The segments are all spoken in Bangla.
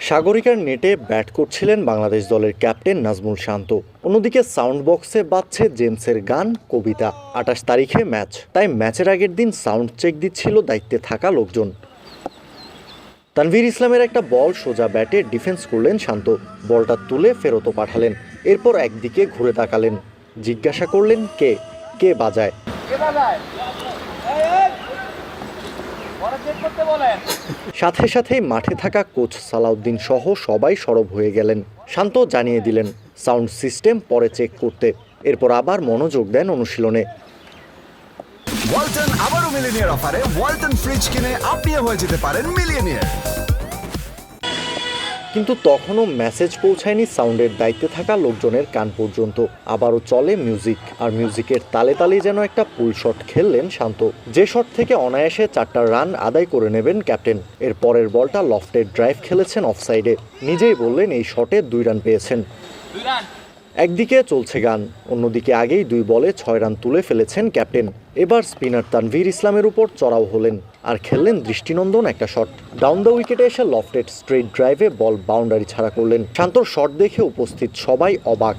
সাগরিকার নেটে ব্যাট করছিলেন বাংলাদেশ দলের ক্যাপ্টেন নাজমুল শান্ত। অন্যদিকে সাউন্ড বক্সে বাজছে জেমসের গান, কবিতা। আঠাশ তারিখে ম্যাচ। তাই ম্যাচের আগের দিন সাউন্ড চেক দিচ্ছিল দায়িত্বে থাকা লোকজন। তানভীর ইসলামের একটা বল সোজা ব্যাটে ডিফেন্স করলেন শান্ত। বলটা তুলে ফেরতও পাঠালেন। এরপর একদিকে ঘুরে তাকালেন। জিজ্ঞাসা করলেন, কে? কে বাজায়? সাথে সাথেই মাঠে থাকা কোচ সালাউদ্দিন সহ সবাই সরব হয়ে গেলেন। শান্ত জানিয়ে দিলেন সাউন্ড সিস্টেম পরে চেক করতে। এরপর আবার মনোযোগ দেন অনুশীলনে। ওয়ালটন আবারও মিলিনিয়ার অফারে ওয়ালটন ফ্রিজ কিনে আপনিও হয়ে যেতে পারেন মিলিয়নিয়ার কিন্তু তখনও মেসেজ পৌঁছায়নি সাউন্ডের দায়িত্বে থাকা লোকজনের কান পর্যন্ত। আবারও চলে মিউজিক আর মিউজিকের তালে তালে যেন একটা পুল শট খেললেন শান্ত। যে শট থেকে অনায়াসে চারটা রান আদায় করে নেবেন ক্যাপ্টেন এর পরের বলটা লফটের ড্রাইভ খেলেছেন অফসাইডে নিজেই বললেন এই শটে দুই রান পেয়েছেন। একদিকে চলছে গান, অন্যদিকে আগেই দুই বলে ছয় রান তুলে ফেলেছেন ক্যাপ্টেন। এবার স্পিনার তানভীর ইসলামের উপর চড়াও হলেন আর খেললেন দৃষ্টিনন্দন একটা শট। ডাউন দ্য উইকেটে এসে লফটেড স্ট্রেট ড্রাইভে বল বাউন্ডারি ছাড়া করলেন। শান্তর শট দেখে উপস্থিত সবাই অবাক।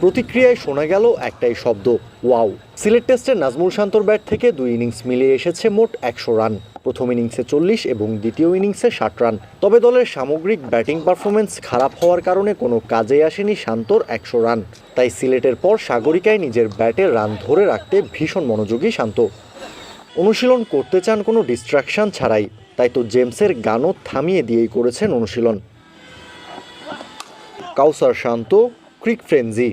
প্রতিক্রিয়ায় শোনা গেল একটাই শব্দ, ওয়াও। সিলেট টেস্টে নাজমুল শান্তর ব্যাট থেকে দুই ইনিংস মিলিয়ে এসেছে মোট একশো রান। প্রথম ইনিংসে চল্লিশ এবং দ্বিতীয় ইনিংসে ষাট রান। তবে দলের সামগ্রিক ব্যাটিং পারফরমেন্স খারাপ হওয়ার কারণে কোনো কাজে আসেনি শান্তর একশো রান। তাই সিলেটের পর সাগরিকায় নিজের ব্যাটে রান ধরে রাখতে ভীষণ মনোযোগী শান্ত। অনুশীলন করতে চান কোনো ডিস্ট্রাকশন ছাড়াই, তাই তো জেমসের গানও থামিয়ে দিয়েই করেছেন অনুশীলন। কাউসার শান্ত, ক্রিক ফ্রেঞ্জি